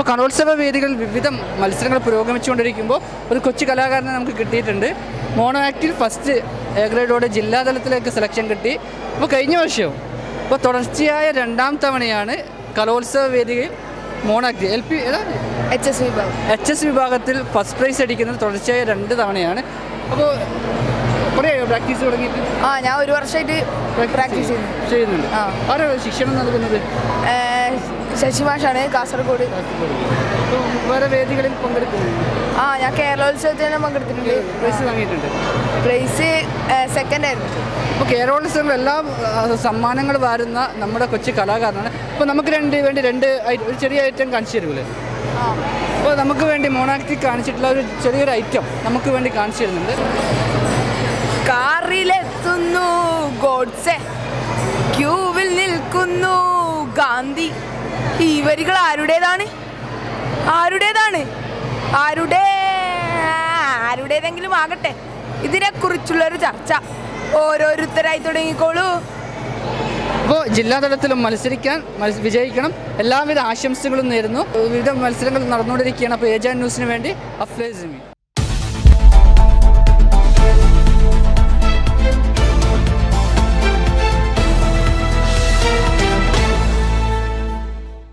ഇപ്പോൾ കലോത്സവ വേദികളിൽ വിവിധ മത്സരങ്ങൾ പുരോഗമിച്ചുകൊണ്ടിരിക്കുമ്പോൾ ഒരു കൊച്ചു കലാകാരനെ നമുക്ക് കിട്ടിയിട്ടുണ്ട്. മോണോ ആക്ടിൽ ഫസ്റ്റ് എ ഗ്രേഡോടെ ജില്ലാതലത്തിലേക്ക് സെലക്ഷൻ കിട്ടി. അപ്പോൾ കഴിഞ്ഞ വർഷവും ഇപ്പോൾ തുടർച്ചയായ രണ്ടാം തവണയാണ് കലോത്സവ വേദികയിൽ mono act L P H S വിഭാഗം. എച്ച് എസ് വിഭാഗത്തിൽ ഫസ്റ്റ് പ്രൈസ് അടിക്കുന്നത് തുടർച്ചയായ രണ്ട് തവണയാണ്. അപ്പോൾ കുറേ പ്രാക്ടീസ് തുടങ്ങിയിട്ട്? ആ ഞാൻ ഒരു വർഷമായിട്ട് പ്രാക്ടീസ് ചെയ്യുന്നു. ചെയ്യുന്നുണ്ട്. ആ. ആരാ ശിക്ഷണം നൽകുന്നത്? ഏഹ് ശശി മാഷാണ് കാസർഗോഡ്. വേറെ വേദികളിൽ പങ്കെടുക്കുന്നു ആ ഞാൻ കേരളോത്സവത്തിന് പങ്കെടുത്തിട്ടുണ്ട്. പ്രൈസ് വാങ്ങിയിട്ടുണ്ട്. പ്രൈസ് സെക്കൻഡ് ആയിരുന്നു. അപ്പോൾ കേരളോത്സവം എല്ലാ സമ്മാനങ്ങൾ വാരുന്ന നമ്മുടെ കൊച്ചു കലാകാരനാണ്. ഇപ്പൊ നമുക്ക് രണ്ട് വേണ്ടി രണ്ട് ഒരു ചെറിയ ഐറ്റം കാണിച്ചു തരുമല്ലേ? അപ്പോൾ നമുക്ക് വേണ്ടി മോണാക്ടി കാണിച്ചിട്ടുള്ള ഒരു ചെറിയൊരു ഐറ്റം നമുക്ക് വേണ്ടി കാണിച്ചു തരുന്നുണ്ട്. കാറിലെത്തുന്നു ഗോഡ്സെ. ക്യൂവിൽ നിൽക്കുന്നു ഗാന്ധി. ഈ വരികൾ ആരുടേതാണ്? ആരുടേതാണ്? ആരുടെ? ആരുടേതെങ്കിലും ആകട്ടെ. ഇതിനെക്കുറിച്ചുള്ളൊരു ചർച്ച ഓരോരുത്തരായി തുടങ്ങിക്കോളൂ. അപ്പോൾ ജില്ലാതലത്തിലും മത്സരിക്കാൻ മത്സ- വിജയിക്കണം. എല്ലാവിധ ആശംസകളും നേരുന്നു. വിവിധ മത്സരങ്ങൾ നടന്നുകൊണ്ടിരിക്കുകയാണ്. അപ്പോൾ ഏജാൻ ന്യൂസിന് വേണ്ടി അഫ്ലേസിമി